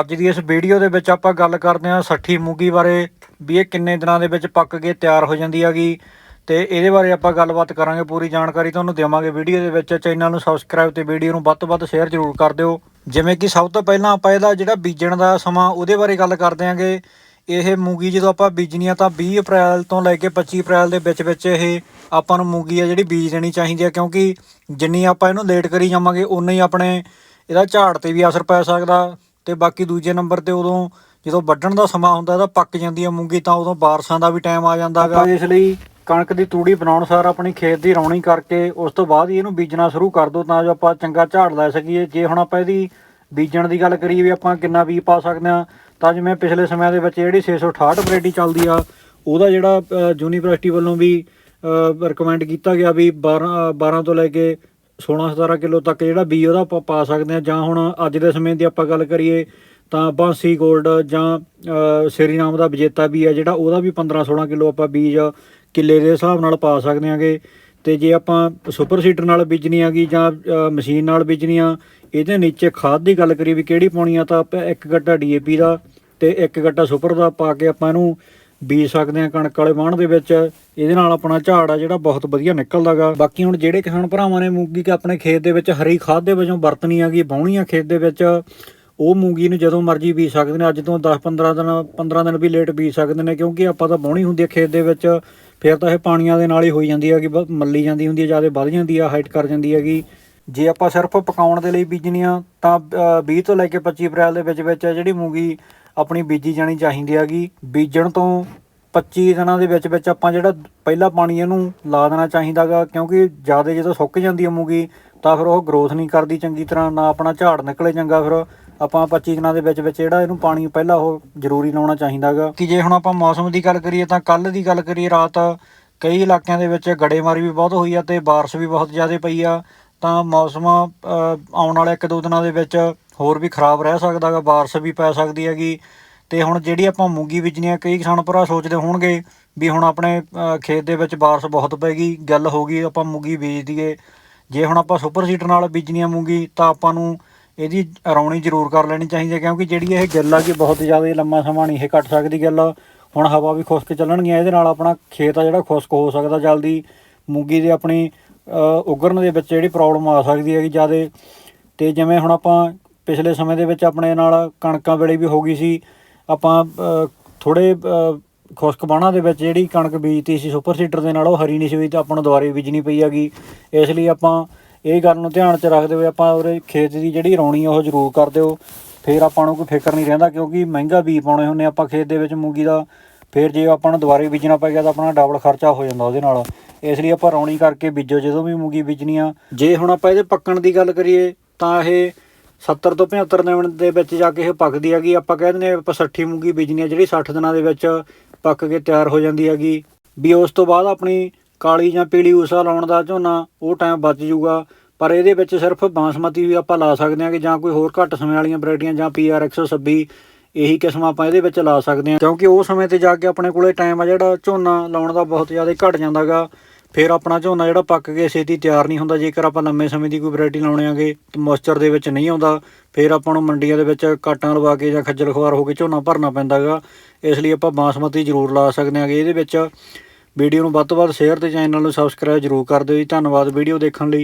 ਅੱਜ ਦੀ ਇਸ ਵੀਡੀਓ ਦੇ ਵਿੱਚ ਆਪਾਂ ਗੱਲ ਕਰਦੇ ਹਾਂ ਸੱਠੀ ਮੂੰਗੀ ਬਾਰੇ, ਵੀ ਇਹ ਕਿੰਨੇ ਦਿਨਾਂ ਦੇ ਵਿੱਚ ਪੱਕ ਕੇ ਤਿਆਰ ਹੋ ਜਾਂਦੀ ਹੈਗੀ। ਤੇ ਇਹਦੇ ਬਾਰੇ ਆਪਾਂ ਗੱਲਬਾਤ ਕਰਾਂਗੇ ਪੂਰੀ ਜਾਣਕਾਰੀ ਤੁਹਾਨੂੰ ਦੇਵਾਂਗੇ ਵੀਡੀਓ ਦੇ ਵਿੱਚ। ਚੈਨਲ ਨੂੰ ਸਬਸਕ੍ਰਾਈਬ ਤੇ ਵੀਡੀਓ ਨੂੰ ਵੱਧ ਤੋਂ ਵੱਧ ਸ਼ੇਅਰ ਜ਼ਰੂਰ ਕਰ ਦਿਓ। ਜਿਵੇਂ ਕਿ ਸਭ ਤੋਂ ਪਹਿਲਾਂ ਆਪਾਂ ਇਹਦਾ ਜਿਹੜਾ ਬੀਜਣ ਦਾ ਸਮਾਂ, ਉਹਦੇ ਬਾਰੇ ਗੱਲ ਕਰਦੇ ਆਂਗੇ ਇਹ ਮੂੰਗੀ ਜਦੋਂ ਆਪਾਂ ਬੀਜਣੀ ਆ ਤਾਂ 20 ਅਪ੍ਰੈਲ ਤੋਂ ਲੈ ਕੇ 25 ਅਪ੍ਰੈਲ ਦੇ ਵਿੱਚ ਵਿੱਚ ਇਹ ਆਪਾਂ ਨੂੰ ਮੂੰਗੀ ਆ ਜਿਹੜੀ ਬੀਜ ਦੇਣੀ ਚਾਹੀਦੀ ਆ, ਕਿਉਂਕਿ ਜਿੰਨੀ ਆਪਾਂ ਇਹਨੂੰ ਲੇਟ ਕਰੀ ਜਾਵਾਂਗੇ ਉਨਾ ਹੀ ਆਪਣੇ ਇਹਦਾ ਝਾੜ ਤੇ ਵੀ ਅਸਰ ਪੈ ਸਕਦਾ। ਤੇ ਬਾਕੀ ਦੂਜੇ ਨੰਬਰ ਤੇ ਉਦੋਂ ਜਦੋਂ ਵੱਢਣ ਦਾ ਸਮਾਂ ਹੁੰਦਾ ਇਹਦਾ ਪੱਕ ਜਾਂਦੀ ਹੈ ਮੂੰਗੀ ਤਾਂ ਉਦੋਂ ਬਾਰਸਾਂ ਦਾ ਵੀ ਟਾਈਮ ਆ ਜਾਂਦਾ ਹੈਗਾ ਇਸ ਲਈ ਕਣਕ ਦੀ ਤੂੜੀ ਬਣਾਉਣ ਸਾਰ ਆਪਣੀ ਖੇਤ ਦੀ ਰੌਣੀ ਕਰਕੇ ਉਸ ਤੋਂ ਬਾਅਦ ਹੀ ਇਹਨੂੰ ਬੀਜਣਾ ਸ਼ੁਰੂ ਕਰ ਦਿਓ ਤਾਂ ਜੋ ਆਪਾਂ ਚੰਗਾ ਝਾੜ ਲੈ ਸਕੀਏ। ਜੇ ਹੁਣ ਆਪਾਂ ਇਹਦੀ ਬੀਜਣ ਦੀ ਗੱਲ ਕਰੀਏ ਵੀ ਆਪਾਂ ਕਿੰਨਾ ਬੀਜ ਪਾ ਸਕਦੇ ਆ ਤਾਂ ਜਿਵੇਂ ਪਿਛਲੇ ਸਮਿਆਂ ਦੇ ਵਿੱਚ ਜਿਹੜੀ 668 ਵੈਰਾਈਟੀ ਚੱਲਦੀ ਆ ਉਹਦਾ ਜਿਹੜਾ ਯੂਨੀਵਰਸਿਟੀ ਵੱਲੋਂ ਵੀ ਰਿਕਮੈਂਡ ਕੀਤਾ ਗਿਆ ਵੀ 12 ਅ, 12 ਤੋਂ ਲੈ ਕੇ 16 17 ਕਿਲੋ ਤੱਕ ਜਿਹੜਾ ਬੀਜ ਉਹਦਾ ਆਪਾਂ ਪਾ ਸਕਦੇ ਆ ਜਾਂ ਹੁਣ ਅੱਜ ਦੇ ਸਮੇਂ ਦੀ ਆਪਾਂ ਗੱਲ ਕਰੀਏ ਤਾਂ ਬਾਂਸੀ 골ਡ ਜਾਂ ਅ, ਦਾ ਵਿਜੇਤਾ ਵੀ ਹੈ ਜਿਹੜਾ ਉਹਦਾ ਵੀ 15 16 ਕਿਲੋ ਆਪਾਂ ਬੀਜ ਕਿੱਲੇ ਦੇ ਹਿਸਾਬ ਨਾਲ ਪਾ ਸਕਦੇ ਆਂਗੇ ਤੇ ਜੇ ਆਪਾਂ ਸੁਪਰ ਸੀਡਰ ਨਾਲ ਬੀਜਣੀ ਆਗੀ ਜਾਂ ਮਸ਼ੀਨ ਨਾਲ ਬੀਜਣੀ ਆ ਇਹਦੇ ਨੀਚੇ ਖਾਦ ਦੀ ਗੱਲ ਕਰੀਏ ਵੀ ਕਿਹੜੀ ਪਾਉਣੀ ਆ ਤਾਂ ਆਪਾਂ ਇੱਕ ਗੱਟਾ ਡੀਏਪੀ ਦਾ ਤੇ ਇੱਕ ਗੱਟਾ ਸੁਪਰ ਦਾ ਪਾ ਕੇ ਆਪਾਂ ਇਹਨੂੰ ਬੀਜ ਸਕਦੇ ਆ ਕਣਕ ਵਾਲੇ ਵਾਹਣ ਦੇ ਵਿੱਚ। ਇਹਦੇ ਨਾਲ ਆਪਣਾ ਝਾੜ ਆ ਜਿਹੜਾ ਬਹੁਤ ਵਧੀਆ ਨਿਕਲਦਾਗਾ। ਬਾਕੀ ਹੁਣ ਜਿਹੜੇ ਕਿਸਾਨ ਭਰਾਵਾਂ ਨੇ ਮੂੰਗੀ ਕਿ ਆਪਣੇ ਖੇਤ ਦੇ ਵਿੱਚ ਹਰੀ ਖਾਦ ਦੇ ਵਜੋਂ ਵਰਤਣੀ ਆਗੀ ਵਾਹੁਣੀ ਆ ਖੇਤ ਦੇ ਵਿੱਚ ਉਹ ਮੂੰਗੀ ਨੂੰ ਜਦੋਂ ਮਰਜ਼ੀ ਬੀਜ ਸਕਦੇ ਨੇ। ਅੱਜ ਤੋਂ 10 15 ਦਿਨ 15 ਦਿਨ ਵੀ ਲੇਟ ਬੀਜ ਸਕਦੇ ਨੇ ਕਿਉਂਕਿ ਆਪਾਂ ਤਾਂ ਵਾਹੁਣੀ ਹੁੰਦੀ ਹੈ ਖੇਤ ਦੇ ਵਿੱਚ। ਫਿਰ ਤਾਂ ਇਹ ਪਾਣੀਆਂ ਦੇ ਨਾਲ ਹੀ ਹੋਈ ਜਾਂਦੀ ਹੈਗੀ ਬ- ਮੱਲੀ ਜਾਂਦੀ ਹੁੰਦੀ ਹੈ ਜ਼ਿਆਦਾ ਵੱਧ ਜਾਂਦੀ ਆ ਹਾਈਟ ਕਰ ਜਾਂਦੀ ਹੈਗੀ। ਜੇ ਆਪਾਂ ਸਿਰਫ ਪਕਾਉਣ ਦੇ ਲਈ ਬੀਜਣੀ ਆ ਤਾਂ ਅ, 20 ਤੋਂ ਲੈ ਕੇ 25 ਅਪ੍ਰੈਲ ਦੇ ਵਿੱਚ ਵਿੱਚ ਜਿਹੜੀ ਮੂੰਗੀ ਆਪਣੀ ਬੀਜੀ ਜਾਣੀ ਚਾਹੀਦੀ ਹੈਗੀ। ਬੀਜਣ ਤੋਂ 25 ਦਿਨਾਂ ਦੇ ਵਿੱਚ ਵਿੱਚ ਆਪਾਂ ਜਿਹੜਾ ਪਹਿਲਾ ਪਾਣੀ ਇਹਨੂੰ ਲਾ ਦੇਣਾ ਚਾਹੀਦਾਗਾ ਕਿਉਂਕਿ ਜ਼ਿਆਦਾ ਜਦੋਂ ਸੁੱਕ ਜਾਂਦੀ ਹੈ ਮੂੰਗੀ ਤਾਂ ਫਿਰ ਉਹ ਗਰੋਥ ਨਹੀਂ ਕਰਦੀ ਚੰਗੀ ਤਰ੍ਹਾਂ, ਨਾ ਆਪਣਾ ਝਾੜ ਨਿਕਲੇ ਚੰਗਾ ਫਿਰ ਆਪਾਂ 25 ਦਿਨਾਂ ਦੇ ਵਿੱਚ ਵਿੱਚ ਜਿਹੜਾ ਇਹਨੂੰ ਪਾਣੀ ਪਹਿਲਾਂ ਉਹ ਜ਼ਰੂਰੀ ਲਾਉਣਾ ਚਾਹੀਦਾਗਾ ਕਿ ਜੇ ਹੁਣ ਆਪਾਂ ਮੌਸਮ ਦੀ ਗੱਲ ਕਰੀਏ ਤਾਂ ਕੱਲ ਦੀ ਗੱਲ ਕਰੀਏ, ਰਾਤ ਕਈ ਇਲਾਕਿਆਂ ਦੇ ਵਿੱਚ ਗੜੇਮਾਰੀ ਵੀ ਬਹੁਤ ਹੋਈ ਆ ਤੇ ਬਾਰਿਸ਼ ਵੀ ਬਹੁਤ ਜ਼ਿਆਦਾ ਪਈ ਆ, ਤਾਂ ਮੌਸਮ ਆਉਣ ਵਾਲੇ ਇੱਕ ਦੋ ਦਿਨਾਂ ਦੇ ਵਿੱਚ ਹੋਰ ਵੀ ਖਰਾਬ ਰਹਿ ਸਕਦਾ ਸਕਦਾਗਾ ਬਾਰਿਸ਼ ਵੀ ਪੈ ਸਕਦੀ ਹੈਗੀ। ਤੇ ਹੁਣ ਜਿਹੜੀ ਆਪਾਂ ਮੂੰਗੀ ਬੀਜਣੀ ਆ ਕਈ ਕਿਸਾਨ ਭਰਾ ਸੋਚਦੇ ਹੋਣਗੇ ਵੀ ਹੁਣ ਆਪਣੇ ਖੇਤ ਦੇ ਵਿੱਚ ਬਾਰਿਸ਼ ਬਹੁਤ ਪੈਗੀ ਗੱਲ ਹੋ ਗਈ ਆਪਾਂ ਮੂੰਗੀ ਬੀਜ ਦਈਏ। ਜੇ ਹੁਣ ਆਪਾਂ ਸੁਪਰ ਸੀਡਰ ਨਾਲ ਬੀਜਣੀ ਆ ਮੂੰਗੀ ਤਾਂ ਆਪਾਂ ਨੂੰ ਇਹਦੀ ਰੌਣੀ ਜ਼ਰੂਰ ਕਰ ਲੈਣੀ ਚਾਹੀਦੀ ਹੈ ਕਿਉਂਕਿ ਜਿਹੜੀ ਇਹ ਗਿੱਲ ਆ ਕਿ ਬਹੁਤ ਜ਼ਿਆਦਾ ਲੰਮਾ ਸਮਾਂ ਨਹੀਂ ਇਹ ਕੱਟ ਸਕਦੀ ਗਿੱਲ ਹੁਣ ਹਵਾ ਵੀ ਖੁਸ਼ਕ ਚੱਲਣਗੀਆਂ ਇਹਦੇ ਨਾਲ ਆਪਣਾ ਖੇਤ ਆ ਜਿਹੜਾ ਖੁਸ਼ਕ ਹੋ ਸਕਦਾ ਜਲਦੀ। ਮੂੰਗੀ ਦੀ ਆਪਣੀ ਅ, ਉਗਰਨ ਦੇ ਵਿੱਚ ਜਿਹੜੀ ਪ੍ਰੋਬਲਮ ਆ ਸਕਦੀ ਹੈਗੀ ਜਿਆਦੇ। ਤੇ ਜਿਵੇਂ ਹੁਣ ਆਪਾਂ ਪਿਛਲੇ ਸਮੇਂ ਦੇ ਵਿੱਚ ਆਪਣੇ ਨਾਲ ਕਣਕਾਂ ਵੇਲੇ ਵੀ ਹੋ ਗਈ ਸੀ। ਆਪਾਂ ਥੋੜੇ ਖੁਸ਼ਕ ਬਾਣਾ ਦੇ ਵਿੱਚ ਜਿਹੜੀ ਕਣਕ ਬੀਜਤੀ ਸੀ, ਸੁਪਰ ਸੀਡਰ ਦੇ ਨਾਲ, ਉਹ ਹਰੀ ਨਹੀਂ ਸੀ ਹੋਈ ਤਾਂ ਆਪਾਂ ਨੂੰ ਦੁਬਾਰੇ ਬੀਜਣੀ ਪਈ ਹੈਗੀ। ਇਸ ਲਈ ਆਪਾਂ ਇਹ ਗੱਲ ਨੂੰ ਧਿਆਨ 'ਚ ਰੱਖਦੇ ਹੋਏ ਆਪਾਂ ਉਹਦੇ ਖੇਤ ਦੀ ਜਿਹੜੀ ਰੌਣੀ ਆ, ਉਹ ਜ਼ਰੂਰ ਕਰ ਦਿਓ। ਫਿਰ ਆਪਾਂ ਨੂੰ ਕੋਈ ਫਿਕਰ ਨਹੀਂ ਰਹਿੰਦਾ ਕਿਉਂਕਿ ਮਹਿੰਗਾ ਬੀਜ ਪਾਉਣੇ ਹੁੰਦੇ ਆਪਾਂ ਖੇਤ ਦੇ ਵਿੱਚ ਮੂੰਗੀ ਦਾ। ਫਿਰ ਜੇ ਆਪਾਂ ਨੂੰ ਦੁਬਾਰੇ ਬੀਜਣਾ ਪੈ ਗਿਆ ਤਾਂ ਆਪਣਾ ਡਬਲ ਖਰਚਾ ਹੋ ਜਾਂਦਾ ਉਹਦੇ ਨਾਲ। ਇਸ ਲਈ ਆਪਾਂ ਰੌਣੀ ਕਰਕੇ ਬੀਜੋ, ਜਦੋਂ ਵੀ ਮੂੰਗੀ ਬੀਜਣੀ ਆ। ਜੇ ਹੁਣ ਆਪਾਂ ਇਹਦੇ ਪੱਕਣ ਦੀ ਗੱਲ ਕਰੀਏ ਤਾਂ ਇਹ 70 ਤੋਂ 75 ਦਿਨ ਦੇ ਵਿੱਚ ਜਾ ਕੇ ਇਹ ਪੱਕਦੀ ਹੈਗੀ। ਆਪਾਂ ਕਹਿ ਦਿੰਦੇ ਹਾਂ ਆਪਾਂ 60 ਮੂੰਗੀ ਬੀਜਣੀ ਹੈ, ਜਿਹੜੀ 60 ਦਿਨਾਂ ਦੇ ਵਿੱਚ ਪੱਕ ਕੇ ਤਿਆਰ ਹੋ ਜਾਂਦੀ ਹੈਗੀ। ਵੀ ਉਸ ਤੋਂ ਬਾਅਦ ਆਪਣੀ ਕਾਲੀ ਜਾਂ ਪੀਲੀ ਊਸਾ ਲਾਉਣ ਦਾ ਝੋਨਾ, ਉਹ ਟਾਈਮ ਬਚ ਜੂਗਾ ਪਰ ਇਹਦੇ ਵਿੱਚ ਸਿਰਫ ਬਾਸਮਤੀ ਵੀ ਆਪਾਂ ਲਾ ਸਕਦੇ ਹਾਂ ਕਿ ਜਾਂ ਕੋਈ ਹੋਰ ਘੱਟ ਸਮੇਂ ਵਾਲੀਆਂ ਵੈਰਾਈਟੀਆਂ ਜਾਂ ਪੀਆਰ 126 ਇਹੀ ਕਿਸਮਾਂ ਆਪਾਂ ਇਹਦੇ ਵਿੱਚ ਲਾ ਸਕਦੇ ਹਾਂ। ਕਿਉਂਕਿ ਉਹ ਸਮੇਂ ਤੇ ਜਾ ਕੇ ਆਪਣੇ ਕੋਲੇ ਟਾਈਮ ਆ ਜਿਹੜਾ ਝੋਨਾ ਲਾਉਣ ਦਾ ਬਹੁਤ ਜ਼ਿਆਦਾ ਘਟ ਜਾਂਦਾਗਾ ਫਿਰ ਆਪਣਾ ਝੋਨਾ ਜਿਹੜਾ ਪੱਕ ਕੇ ਛੇਤੀ ਤਿਆਰ ਨਹੀਂ ਹੁੰਦਾ, ਜੇਕਰ ਆਪਾਂ ਲੰਮੇ ਸਮੇਂ ਦੀ ਕੋਈ ਵੈਰਾਈਟੀ ਲਾਉਣੇ ਆਗੇ, ਤੇ ਮੋਇਸਚਰ ਦੇ ਵਿੱਚ ਨਹੀਂ ਆਉਂਦਾ, ਫਿਰ ਆਪਾਂ ਨੂੰ ਮੰਡੀਆਂ ਦੇ ਵਿੱਚ ਕਾਟਾਂ ਲਵਾ ਕੇ ਜਾਂ ਖੱਜਲ ਖਵਾਰ ਹੋ ਕੇ ਝੋਨਾ ਭਰਨਾ ਪੈਂਦਾਗਾ ਇਸ ਲਈ ਆਪਾਂ ਬਾਸਮਤੀ ਜ਼ਰੂਰ ਲਾ ਸਕਦੇ ਆਂਗੇ। ਇਹਦੇ ਵਿੱਚ ਵੀਡੀਓ ਨੂੰ ਵੱਧ ਤੋਂ ਵੱਧ ਸ਼ੇਅਰ ਤੇ ਚੈਨਲ ਨੂੰ ਸਬਸਕ੍ਰਾਈਬ ਜ਼ਰੂਰ ਕਰ ਦਿਓ ਜੀ। ਧੰਨਵਾਦ ਵੀਡੀਓ ਦੇਖਣ ਲਈ।